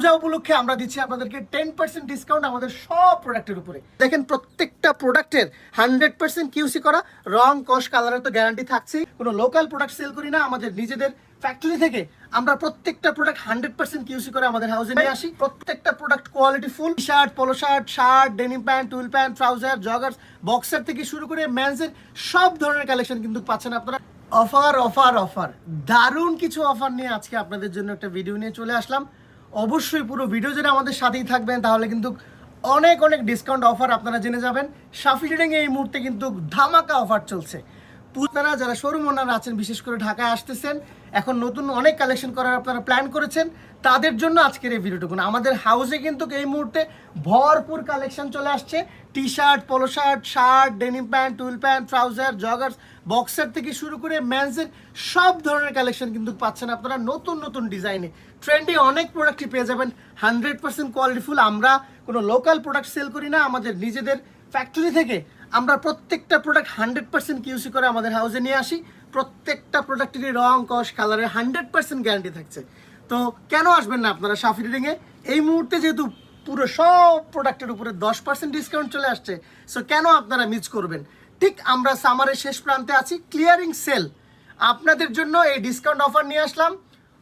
পূজা উপলক্ষে আমরা দিচ্ছি আপনাদেরকে টেন পার্সেন্ট ডিসকাউন্ট আমাদের সব প্রোডাক্টের উপরে। দেখেন প্রত্যেকটা প্রোডাক্টের হান্ড্রেড পার্সেন্ট কিউসি করা, রং কস কালারের তো গ্যারান্টি থাকছেই। কোনো লোকাল প্রোডাক্ট সেল করি না, আমাদের নিজেদের ফ্যাক্টরি থেকে আমরা প্রত্যেকটা প্রোডাক্ট হান্ড্রেড পার্সেন্ট কিউসি করে আমাদের হাউসে নিয়ে আসি। প্রত্যেকটা product quality full shirt polo shirt shirt denim pant twill pant trouser joggers boxer থেকে শুরু করে ম্যান্সের সব ধরনের কালেকশন কিন্তু পাচ্ছেন আপনারা। অফার অফার অফার দারুণ কিছু অফার নিয়ে আজকে আপনাদের জন্য একটা ভিডিও নিয়ে চলে আসলাম। অবশ্যই পুরো ভিডিও জুড়ে আমাদের সাথেই থাকবেন, তাহলে কিন্তু অনেক অনেক ডিসকাউন্ট অফার আপনারা জেনে যাবেন। সাফি এই মুহূর্তে কিন্তু ধামাকা অফার চলছে। আপনারা যারা শোরুম ওনার আছেন, বিশেষ করে ঢাকায় আসতেছেন, এখন নতুন অনেক কালেকশন করার আপনারা প্ল্যান করেছেন, তাদের জন্য আজকের এই ভিডিওটুকু আমাদের হাউসে কিন্তু এই মুহূর্তে ভরপুর কালেকশন চলে আসছে। T shirt polo shirt shirt denim pant twill pant trouser joggers boxer থেকে শুরু করে ম্যান্সের সব ধরনের কালেকশন কিন্তু পাচ্ছেন আপনারা নতুন নতুন ডিজাইনে ট্রেন্ডে অনেক প্রোডাক্টই পেয়ে যাবেন হান্ড্রেড পার্সেন্ট কোয়ালিটিফুল আমরা কোনো লোকাল প্রোডাক্ট সেল করি না, আমাদের নিজেদের ফ্যাক্টরি থেকে আমরা প্রত্যেকটা প্রোডাক্ট হান্ড্রেড পার্সেন্ট কিউসি করে আমাদের হাউসে নিয়ে আসি। প্রত্যেকটা প্রোডাক্টেরই রং কস কালারের হান্ড্রেড পার্সেন্ট গ্যারান্টি থাকছে। তো কেন আসবেন না আপনারা সাফি রিডিংয়ে এই মুহূর্তে যেহেতু পুরো সব প্রোডাক্টের উপরে দশ পার্সেন্ট ডিসকাউন্ট চলে আসছে সো কেন আপনারা মিস করবেন? ঠিক আমরা সামারের শেষ প্রান্তে আছি ক্লিয়ারিং সেল আপনাদের জন্য এই ডিসকাউন্ট অফার নিয়ে আসলাম।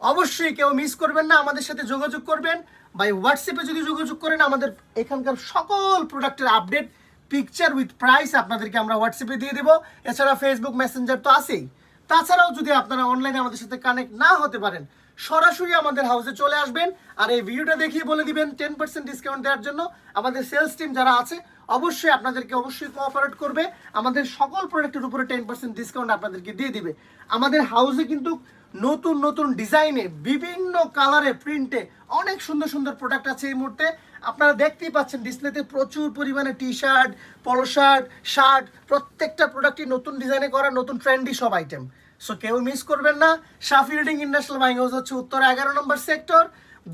অবশ্যই কেউ মিস করবেন না, আমাদের সাথে যোগাযোগ করবেন। বাই হোয়াটসঅ্যাপে যদি যোগাযোগ করেন, আমাদের এখানকার সকল প্রোডাক্টের আপডেট পিকচার উইথ প্রাইস আপনাদেরকে আমরা হোয়াটসঅ্যাপে দিয়ে দেবো। এছাড়া ফেসবুক মেসেঞ্জার তো আছেই। তাছাড়াও যদি আপনারা অনলাইনে আমাদের সাথে কানেক্ট না হতে পারেন, সরাসরি আমাদের হাউসে চলে আসবেন আর এই ভিডিওটা দেখিয়ে বলে দিবেন টেন পার্সেন্ট ডিসকাউন্ট দেওয়ার জন্য। আমাদের সেলস টিম যারা আছে, অবশ্যই আপনাদেরকে অবশ্যই কোঅপারেট করবে। আমাদের সকল প্রোডাক্টের উপরে টেন পার্সেন্ট ডিসকাউন্ট আপনাদেরকে দিয়ে দিবে। আমাদের হাউসে কিন্তু নতুন নতুন ডিজাইনে বিভিন্ন কালারে প্রিন্টে অনেক সুন্দর সুন্দর প্রোডাক্ট আছে এই মুহূর্তে। আপনারা দেখতেই পাচ্ছেন ডিসপ্লেতে প্রচুর পরিমাণে T shirt polo shirt shirt প্রত্যেকটা প্রোডাক্টই নতুন ডিজাইনে করা, নতুন ট্রেন্ডি সব আইটেম সো কেউ মিস করবেন না। শাফি ইন্ডাস্ট্রিয়াল বাইং হাউস হচ্ছে উত্তর এগারো নম্বর সেক্টর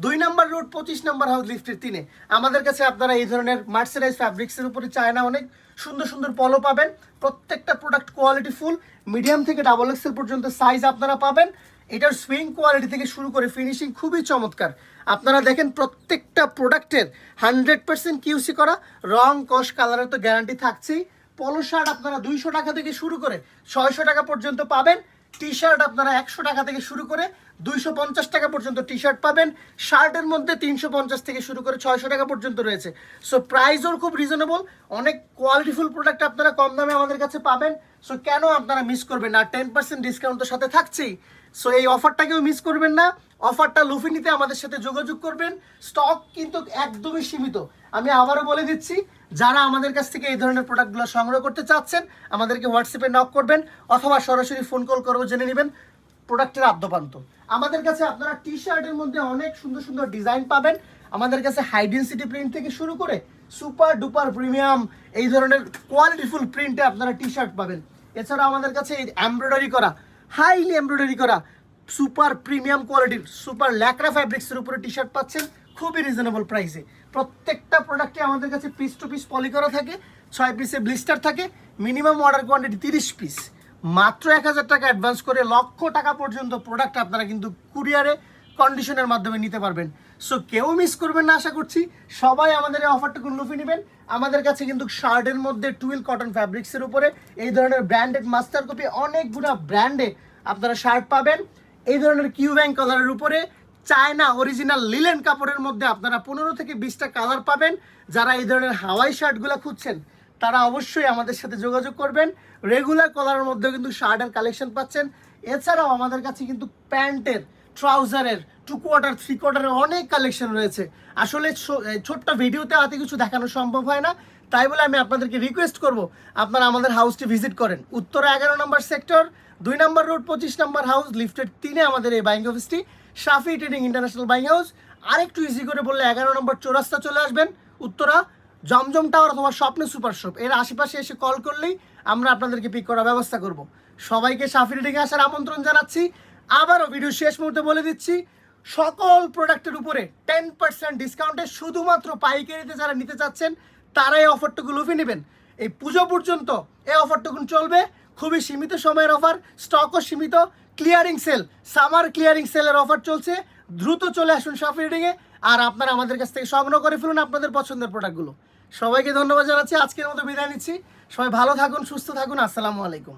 দুই নম্বর রোড, পঁচিশ নম্বর হাউস লিফটের তিনে। আমাদের কাছে আপনারা এই ধরনের মার্সেরাইজ ফ্যাব্রিক্সের উপরে চায়না অনেক সুন্দর সুন্দর পলো পাবেন। প্রত্যেকটা প্রোডাক্ট কোয়ালিটি ফুল মিডিয়াম থেকে ডাবল এক্সেল পর্যন্ত সাইজ আপনারা পাবেন। এটার সুইং কোয়ালিটি থেকে শুরু করে ফিনিশিং খুবই চমৎকার। আপনারা দেখেন প্রত্যেকটা প্রোডাক্টের হান্ড্রেড পার্সেন্ট কিউসি করা, রং, কস কালারের তো গ্যারান্টি থাকছেই। পলো শার্ট আপনারা দুইশো টাকা থেকে শুরু করে ছয়শো টাকা পর্যন্ত পাবেন। টি শার্ট আপনারা একশো টাকা থেকে শুরু করে দুইশো পঞ্চাশ টাকা পর্যন্ত টি শার্ট পাবেন। শার্টের মধ্যে তিনশো পঞ্চাশ থেকে শুরু করে ছয়শো টাকা পর্যন্ত রয়েছে। সো প্রাইসও খুব রিজনেবল অনেক কোয়ালিটিফুল প্রোডাক্ট আপনারা কম দামে আমাদের কাছে পাবেন। সো কেন আপনারা মিস করবেন না? টেন পার্সেন্ট ডিসকাউন্ট তো সাথে থাকছেই। সো এই অফারটাকেও মিস করবেন না। অফারটা লুফে নিতে আমাদের সাথে যোগাযোগ করবেন। স্টক কিন্তু একদমই সীমিত। আমি আবারও বলে দিচ্ছি, যারা আমাদের কাছ থেকে এই ধরনের প্রোডাক্টগুলো সংগ্রহ করতে চাচ্ছেন, আমাদেরকে হোয়াটসঅ্যাপে নক করবেন, অথবা সরাসরি ফোন কল করব, জেনে নেবেন। প্রোডাক্টের আদ্যপান্ত। আমাদের কাছে আপনারা টি শার্টের মধ্যে অনেক সুন্দর সুন্দর ডিজাইন পাবেন। আমাদের কাছে হাই ডেন্সিটি প্রিন্ট থেকে শুরু করে সুপার ডুপার প্রিমিয়াম এই ধরনের কোয়ালিটিফুল প্রিন্টে আপনারা টি শার্ট পাবেন। এছাড়া আমাদের কাছে এমব্রয়ডারি করা হাইলি এমব্রয়ডারি করা সুপার প্রিমিয়াম কোয়ালিটির সুপার ল্যাকরা ফ্যাব্রিক্সের উপরে টি শার্ট পাচ্ছেন খুবই রিজনেবল প্রাইসে প্রত্যেকটা প্রোডাক্টে আমাদের কাছে পিস টু পিস পলি করা থাকে, ছয় পিসে ব্লিস্টার থাকে মিনিমাম অর্ডার কোয়ান্টিটি তিরিশ পিস মাত্র এক হাজার টাকা অ্যাডভান্স করে লক্ষ টাকা পর্যন্ত প্রোডাক্ট আপনারা কিন্তু কুরিয়ারে কন্ডিশনের মাধ্যমে নিতে পারবেন। সো কেউ মিস করবেন না, আশা করছি। সবাই আমাদের এই অফারটুকু লুফে নেবেন। আমাদের কাছে কিন্তু শার্টের মধ্যে টুইল কটন ফ্যাব্রিক্সের উপরে এই ধরনের ব্র্যান্ডেড মাস্টার কপি অনেকগুলো ব্র্যান্ডে আপনারা শার্ট পাবেন। এই ধরনের কিউ ব্যাংক কালারের উপরে চায়না অরিজিনাল লিলেন কাপড়ের মধ্যে আপনারা পনেরো থেকে বিশটা কালার পাবেন। যারা এই ধরনের হাওয়াই শার্টগুলো খুঁজছেন তারা অবশ্যই আমাদের সাথে যোগাযোগ করবেন। রেগুলার কলারের মধ্যেও কিন্তু শার্টের কালেকশন পাচ্ছেন। এছাড়াও আমাদের কাছে কিন্তু প্যান্টের, ট্রাউজারের টু কোয়ার্টার থ্রি কোয়ার্টারের অনেক কালেকশন রয়েছে। আসলে ছোট্ট ভিডিওতে হাতে কিছু দেখানো সম্ভব হয় না। তাই বলে আমি আপনাদেরকে রিকোয়েস্ট করব, আপনারা আমাদের হাউসটি ভিজিট করেন। উত্তরা এগারো নম্বর সেক্টর দুই নম্বর রোড পঁচিশ নম্বর হাউস লিফটেড তিনে আমাদের এই বাইং অফিসটি Shafi trading international buying house আরেকটু ইজি করে বললে এগারো নম্বর চৌরাস্তা চলে আসবেন। উত্তরা জমজম টাওয়ার অথবা স্বপ্ন সুপার শপ। এর আশেপাশে এসে কল করলেই আমরা আপনাদেরকে পিক করার ব্যবস্থা করব। সবাইকে সাফি রিডিংয়ে আসার আমন্ত্রণ জানাচ্ছি। আবারও ভিডিও শেষ মুহূর্তে বলে দিচ্ছি, সকল প্রোডাক্টের উপরে টেন পার্সেন্ট ডিসকাউন্টে শুধুমাত্র পাইকারিতে যারা নিতে চাচ্ছেন তারা এই অফারটুকু লুফে নেবেন। এই পুজো পর্যন্ত এই অফারটুকু চলবে। খুবই সীমিত সময়ের অফার স্টকও সীমিত ক্লিয়ারিং সেল সামার ক্লিয়ারিং সেলের অফার চলছে। দ্রুত চলে আসুন শপ রিডিংয়ে আর আপনারা আমাদের কাছ থেকে সংগ্রহ করে ফেলুন আপনাদের পছন্দের প্রোডাক্টগুলো সবাইকে ধন্যবাদ জানাচ্ছি আজকের মতো বিদায় নিচ্ছি। সবাই ভালো থাকুন সুস্থ থাকুন আসসালামু আলাইকুম।